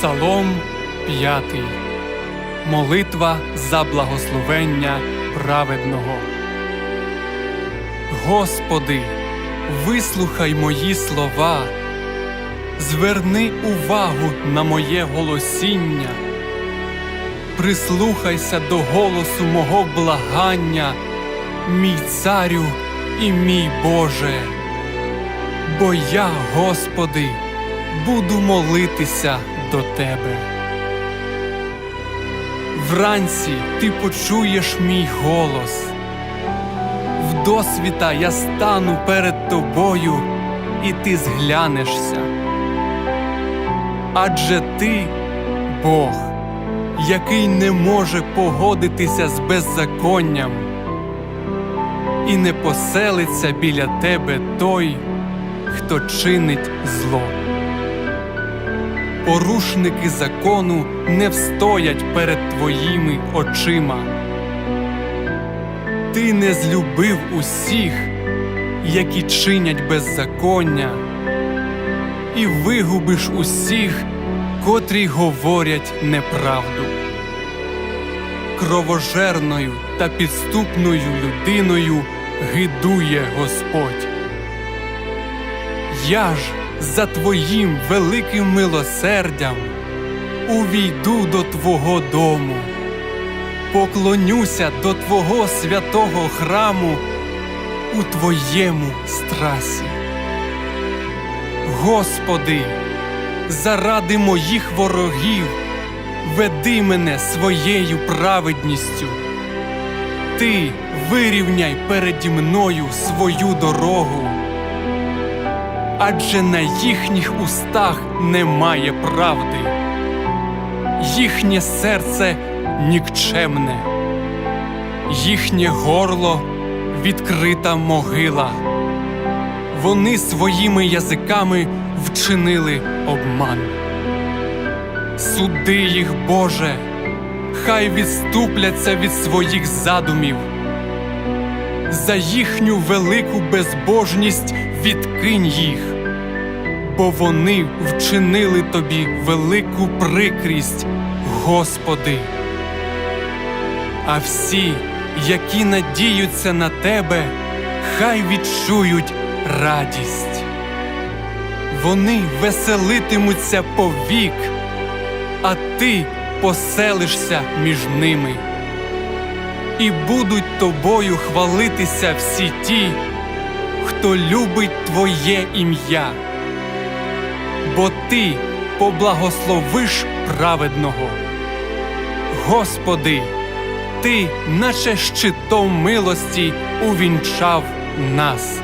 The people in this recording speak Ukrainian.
Псалом 5. Молитва за благословення праведного. Господи, вислухай мої слова, зверни увагу на моє голосіння, прислухайся до голосу мого благання, мій царю і мій Боже. Бо я, Господи, буду молитися до Тебе. Вранці ти почуєш мій голос. Вдосвіта я стану перед тобою, і ти зглянешся. Адже ти Бог, який не може погодитися з беззаконням, і не поселиться біля тебе той, хто чинить зло. Порушники закону не встоять перед твоїми очима. Ти не злюбив усіх, які чинять беззаконня, і вигубиш усіх, котрі говорять неправду. Кровожерною та підступною людиною гидує Господь. Я ж за твоїм великим милосердям увійду до Твого дому, поклонюся до Твого святого храму у Твоєму страсі. Господи, заради моїх ворогів веди мене своєю праведністю. Ти вирівняй переді мною свою дорогу адже на їхніх устах немає правди, їхнє серце нікчемне, їхнє горло відкрита могила. Вони своїми язиками вчинили обман. Суди їх, Боже, хай відступляться від своїх задумів. За їхню велику безбожність відкинь їх, бо вони вчинили тобі велику прикрість, Господи. А всі, які надіються на тебе, хай відчують радість. Вони веселитимуться повік, а ти поселишся між ними. І будуть тобою хвалитися всі ті, хто любить Твоє ім'я, бо Ти поблагословиш праведного. Господи, Ти, наче щитом милості, увінчав нас.